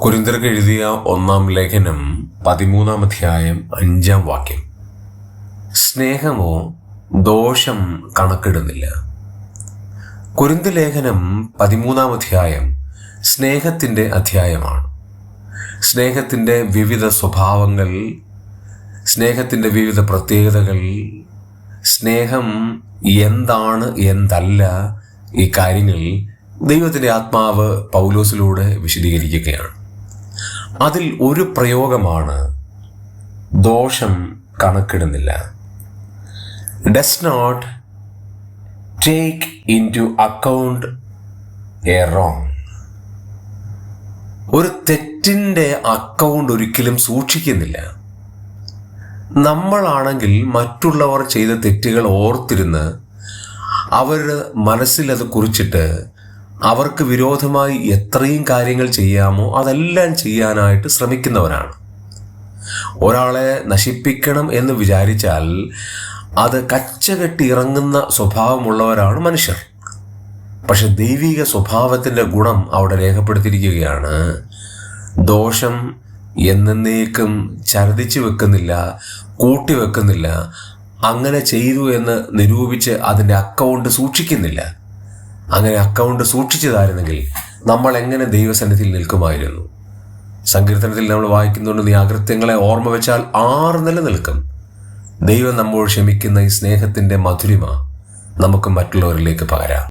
കുരിന്തർക്ക് എഴുതിയ ഒന്നാം ലേഖനം പതിമൂന്നാം അധ്യായം അഞ്ചാം വാക്യം. സ്നേഹമോ ദോഷം കണക്കിടുന്നില്ല. കുരിന്ത് ലേഖനം പതിമൂന്നാം അധ്യായം സ്നേഹത്തിന്റെ അധ്യായമാണ്. സ്നേഹത്തിന്റെ വിവിധ സ്വഭാവങ്ങൾ സ്നേഹത്തിന്റെ വിവിധ പ്രത്യേകതകൾ സ്നേഹം എന്താണ് എന്തല്ല ഈ കാര്യങ്ങൾ ദൈവത്തിന്റെ ആത്മാവ് പൗലോസിലൂടെ വിശദീകരിക്കുകയാണ്. അതിൽ ഒരു പ്രയോഗമാണ് ദോഷം കണക്കിടുന്നില്ല. Does not take into account a wrong ഒരു തെറ്റിന്റെ അക്കൗണ്ട് ഒരിക്കലും സൂക്ഷിക്കുന്നില്ല. നമ്മളാണെങ്കിൽ മറ്റുള്ളവർ ചെയ്ത തെറ്റുകൾ ഓർത്തിരുന്ന് മനസ്സിൽ അത് കുറിച്ചിട്ട് അവർക്ക് വിരോധമായി എത്രയും കാര്യങ്ങൾ ചെയ്യാമോ അതെല്ലാം ചെയ്യാനായിട്ട് ശ്രമിക്കുന്നവരാണ് ഒരാളെ നശിപ്പിക്കണം എന്ന് വിചാരിച്ചാൽ അത് കച്ചകെട്ടി ഇറങ്ങുന്ന സ്വഭാവമുള്ളവരാണ് മനുഷ്യർ. പക്ഷെ ദൈവിക സ്വഭാവത്തിന്റെ ഗുണം അവിടെ രേഖപ്പെടുത്തിയിരിക്കുകയാണ്. ദോഷം എന്നേക്കും ഛർദിച്ചു വെക്കുന്നില്ല കൂട്ടി വെക്കുന്നില്ല അങ്ങനെ ചെയ്തു എന്ന് നിരൂപിച്ച് അതിന്റെ അക്കൗണ്ട് സൂക്ഷിക്കുന്നില്ല. അങ്ങനെ അക്കൗണ്ട് സൂക്ഷിച്ചതായിരുന്നെങ്കിൽ നമ്മൾ എങ്ങനെ ദൈവസന്നിധിയിൽ നിൽക്കുമായിരുന്നു? സങ്കീർത്തനത്തിൽ നമ്മൾ വായിക്കുന്നുണ്ട് നീ അകൃത്യങ്ങളെ ഓർമ്മ വെച്ചാൽ ആറ് നിലനിൽക്കും. ദൈവം നമ്മോട് ക്ഷമിക്കുന്ന ഈ സ്നേഹത്തിന്റെ മധുരിമ നമുക്ക് മറ്റുള്ളവരിലേക്ക് പകരാം.